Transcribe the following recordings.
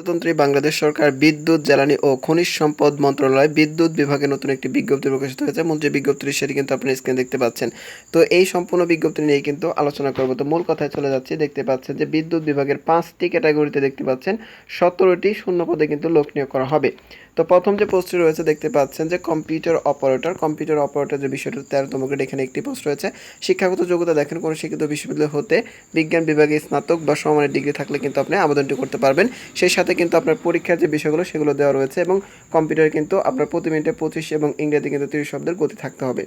প্রজাতন্ত্রী বাংলাদেশ সরকার বিদ্যুৎ, জ্বালানি ও খনিজ সম্পদ মন্ত্রণালয় বিদ্যুৎ বিভাগে নতুন একটি বিজ্ঞপ্তি প্রকাশিত হয়েছে। মূল যে বিজ্ঞপ্তিটি সেটি কিন্তু আপনার স্ক্রিনে দেখতে পাচ্ছেন। তো এই সম্পূর্ণ বিজ্ঞপ্তি নিয়ে কিন্তু আলোচনা করব। তো মূল কথায় চলে যাচ্ছে। দেখতে পাচ্ছেন যে বিদ্যুৎ বিভাগের পাঁচটি ক্যাটাগরিতে দেখতে পাচ্ছেন, সতেরোটি শূন্য পদে কিন্তু লোক নিয়োগ করা হবে। তো প্রথম যে পোস্টটি রয়েছে, দেখতে পাচ্ছেন যে কম্পিউটার অপারেটর কম্পিউটার অপারেটর যে বিষয়টা তেরোতম গ্রেড এখানে একটি পোস্ট রয়েছে। শিক্ষাগত যোগ্যতা দেখেন, কোনো শিক্ষিত বিশ্ববিদ্যালয় হতে বিজ্ঞান বিভাগে স্নাতক বা সমমানের ডিগ্রি থাকলে কিন্তু আপনি আবেদনটি করতে পারবেন। সেই সাথে কিন্তু আপনার পরীক্ষার যে বিষয়গুলো, সেগুলো দেওয়া রয়েছে এবং কম্পিউটারে কিন্তু আপনার প্রতি মিনিটে পঁচিশ এবং ইংরেজি কিন্তু তিরিশ শব্দের গতি থাকতে হবে।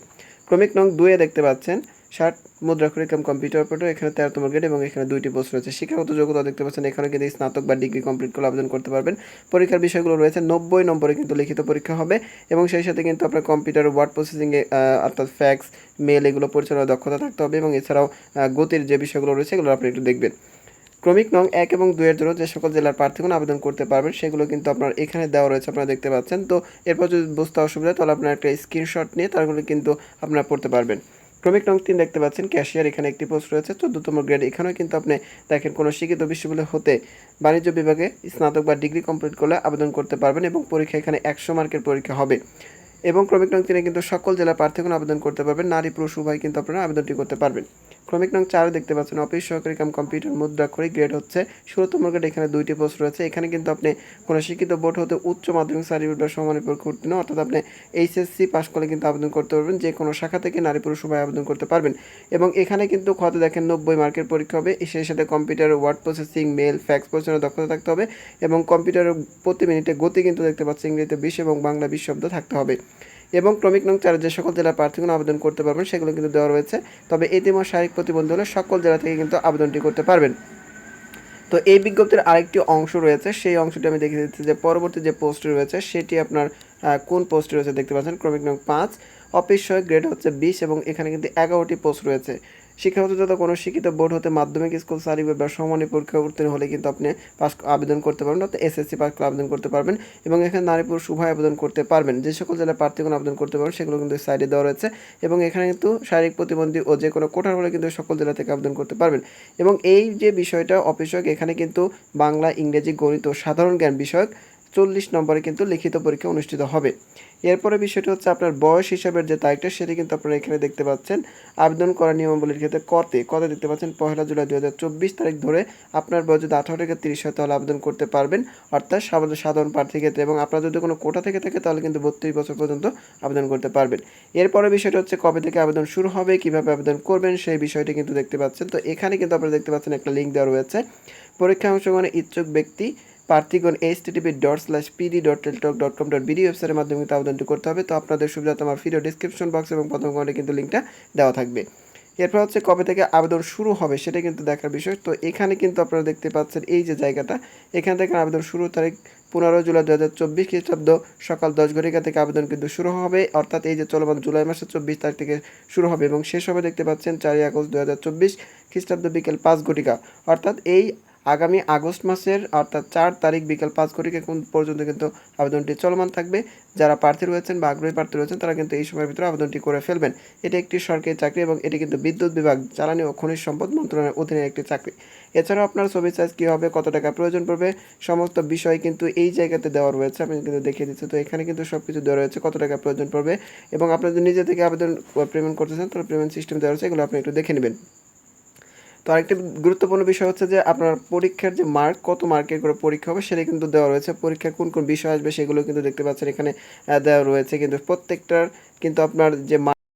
ক্রমিক নং দুয়ে দেখতে পাচ্ছেন, ষাট মুদ্রা কাম কম্পিউটার অপারেটর, এখানে তেরোতম গ্রেড এবং এখানে দুইটি পোস্ট রয়েছে। শিক্ষাগত যোগ্যতা দেখতে পাচ্ছেন, এখানে কিন্তু স্নাতক বা ডিগ্রি কমপ্লিট করে আবেদন করতে পারবেন। পরীক্ষার বিষয়গুলো রয়েছে, নব্বই নম্বরে কিন্তু লিখিত পরীক্ষা হবে এবং সেই সাথে কিন্তু আপনার কম্পিউটার, ওয়ার্ড প্রসেসিংয়ে অর্থাৎ ফ্যাক্স মেল এগুলো পরিচালনার দক্ষতা থাকতে হবে এবং এছাড়াও গতির যে বিষয়গুলো রয়েছে, এগুলো আপনি একটু দেখবেন। ক্রমিক নং এক এবং দুইয়ের জন্য যে সকল জেলার প্রার্থীগণ আবেদন করতে পারবেন, সেগুলো কিন্তু আপনার এখানে দেওয়া রয়েছে, আপনারা দেখতে পাচ্ছেন। তো এরপর যদি বুঝতে অসুবিধা তাহলে আপনার একটা স্ক্রিনশট নিয়ে তারগুলো কিন্তু আপনারা পড়তে পারবেন। ক্রমিক নং তিন দেখতে পাচ্ছেন, ক্যাশিয়ার এখানে একটি পোস্ট রয়েছে। চোদ্দতম গ্রেড এখানেও কিন্তু আপনি দেখেন, কোনো শিক্ষিত বিশ্ববিদ্যালয় হতে বাণিজ্য বিভাগে স্নাতক বা ডিগ্রি কমপ্লিট করলে আবেদন করতে পারবেন এবং পরীক্ষা এখানে একশো মার্কের পরীক্ষা হবে। এবং ক্রমিক নং তিনে কিন্তু সকল জেলা প্রার্থীগণ আবেদন করতে পারবেন, নারী, পুরুষ, উভয় কিন্তু আপনারা আবেদনটি করতে পারবেন। ক্রমিক নং চার দেখতে পাচ্ছেন, অফিস সহকারী কাম কম্পিউটার মুদ্রাক্ষরিক গ্রেড হচ্ছে। ষোলোতম গ্রেড এখানে দুইটি পোস্ট রয়েছে। এখানে কিন্তু আপনি কোনো শিক্ষিত বোর্ড হতে উচ্চ মাধ্যমিক, সার্টিফিকেট বা সমানের পরীক্ষা উত্তীর্ণ অর্থাৎ আপনি এইচএসসি পাস করলে কিন্তু আবেদন করতে পারবেন। যে কোনো শাখা থেকে নারী পুরুষ উভয় আবেদন করতে পারবেন। এবং এখানে কিন্তু খতে দেখেন নব্বই মার্কের পরীক্ষা হবে। সেই সাথে computer, word processing mail fax পরিচালনার দক্ষতা থাকতে হবে। এবং কম্পিউটারের প্রতি মিনিটে গতি কিন্তু দেখতে পাচ্ছি ইংরেজিতে বিশ এবং বাংলা বিশ শব্দ থাকতে হবে। এবং ক্রমিক নং চারে যে সকল জেলার প্রার্থীগুলো আবেদন করতে পারবেন, সেগুলো কিন্তু দেওয়া রয়েছে। তবে এতিম ও শারীরিক প্রতিবন্ধী হলে সকল জেলা থেকে কিন্তু আবেদনটি করতে পারবেন। তো এই বিজ্ঞপ্তির আরেকটি অংশ রয়েছে। সেই অংশটি আমি দেখে দিচ্ছি যে পরবর্তী যে পোস্ট রয়েছে, সেটি আপনার কোন পোস্ট রয়েছে দেখতে পাচ্ছেন? ক্রমিক নং পাঁচ। অফিস সহ গ্রেড হচ্ছে বিশ এবং এখানে কিন্তু এগারোটি পোস্ট রয়েছে। শিক্ষাগত কোনো শিক্ষিত বোর্ড হতে মাধ্যমিক স্কুল সার্টিফিকেট বা সমানী পরীক্ষা উত্তীর্ণ হলে কিন্তু আপনি পাস আবেদন করতে পারবেন, অর্থাৎ এসএসসি পাস আবেদন করতে পারবেন এবং এখানে নারী পুরুষ উভয় আবেদন করতে পারবেন। যে সকল জেলার প্রার্থীগণ আবেদন করতে পারবেন, সেগুলো কিন্তু সাইডে দেওয়া রয়েছে এবং এখানে কিন্তু শারীরিক প্রতিবন্ধী ও যে কোনো কোটার হলে কিন্তু সকল জেলা থেকে আবেদন করতে পারবেন। এবং এই যে বিষয়টা, অফিসক, এখানে কিন্তু বাংলা, ইংরেজি, গণিত ও সাধারণ জ্ঞান বিষয়ক চল্লিশ নম্বরে কিন্তু লিখিত পরীক্ষা অনুষ্ঠিত হবে। এরপরে বিষয়টি হচ্ছে আপনার বয়স হিসাবের যে তারিখটা, সেটি কিন্তু আপনারা এখানে দেখতে পাচ্ছেন। আবেদন করার নিয়মাবলীর ক্ষেত্রে কতে কতে দেখতে পাচ্ছেন পয়লা জুলাই দু হাজার চব্বিশ তারিখ ধরে আপনার বয়স যদি আঠারো থেকে তিরিশ হয় তাহলে আবেদন করতে পারবেন। অর্থাৎ সাধারণ সাধারণ প্রার্থীর ক্ষেত্রে এবং আপনার যদি কোনো কোটা থেকে থাকে তাহলে কিন্তু বত্রিশ বছর পর্যন্ত আবেদন করতে পারবেন। এরপরে বিষয়টা হচ্ছে কবে থেকে আবেদন শুরু হবে, কীভাবে আবেদন করবেন, সেই বিষয়টি কিন্তু দেখতে পাচ্ছেন। তো এখানে কিন্তু আপনারা দেখতে পাচ্ছেন একটা লিঙ্ক দেওয়া রয়েছে। পরীক্ষা অংশগ্রহণে ইচ্ছুক ব্যক্তি প্রার্থীগণ H TTP dot slash PD dot Teletalk dot com dot BD ওয়েবসাইটের মাধ্যমে কিন্তু আবেদনটি করতে হবে। তো আপনাদের সুবিধা আমার ভিডিও ডিসক্রিপশন বক্স এবং প্রথম কমেন্টে কিন্তু লিঙ্কটা দেওয়া থাকবে। এরপর হচ্ছে কবে থেকে আবেদন শুরু হবে সেটা কিন্তু দেখার বিষয়। তো এখানে কিন্তু আপনারা দেখতে পাচ্ছেন এই যে জায়গাটা, এখান থেকে আবেদন শুরু তারিখ পনেরো জুলাই দু হাজার চব্বিশ খ্রিস্টাব্দ সকাল দশ ঘটিকা থেকে আবেদন কিন্তু শুরু হবে। অর্থাৎ এই যে চলমান জুলাই মাসের চব্বিশ তারিখ থেকে শুরু হবে এবং শেষ হবে দেখতে পাচ্ছেন চারই আগস্ট দু হাজার চব্বিশ খ্রিস্টাব্দ বিকেল পাঁচ ঘটিকা। অর্থাৎ এই আগামী আগস্ট মাসের অর্থাৎ চার তারিখ বিকাল পাঁচ কোন- পর্যন্ত কিন্তু আবেদনটি চলমান থাকবে? যারা প্রার্থী রয়েছেন বা আগ্রহী প্রার্থী রয়েছেন, তারা কিন্তু এই সময়ের ভিতরে আবেদনটি করে ফেলবেন। এটি একটি সরকারি চাকরি এবং এটি কিন্তু বিদ্যুৎ বিভাগ, জ্বালানি ও খনিজ সম্পদ মন্ত্রণালয়ের অধীনে একটি চাকরি। এছাড়াও আপনার ছবি সাইজ কী হবে, কত টাকা প্রয়োজন পড়বে, সমস্ত বিষয় কিন্তু এই জায়গাতে দেওয়া রয়েছে। আমি কিন্তু দেখিয়ে দিচ্ছি। তো এখানে কিন্তু সব কিছু দেওয়া রয়েছে, কত টাকা প্রয়োজন পড়বে এবং আপনি যদি নিজে থেকে আবেদন পেমেন্ট করতে চান, তাহলে পেমেন্ট সিস্টেম দেওয়া রয়েছে। এগুলো আপনি একটু দেখে নেবেন। তো আরেকটি গুরুত্বপূর্ণ বিষয় হচ্ছে যে আপনার পরীক্ষার যে মার্ক কত মার্কের করে পরীক্ষা হবে সেটা কিন্তু দেওয়া রয়েছে। পরীক্ষার কোন কোন বিষয় আসবে সেগুলো কিন্তু দেখতে পাচ্ছেন। এখানে দেওয়া রয়েছে। কিন্তু প্রত্যেকটার কিন্তু আপনার যে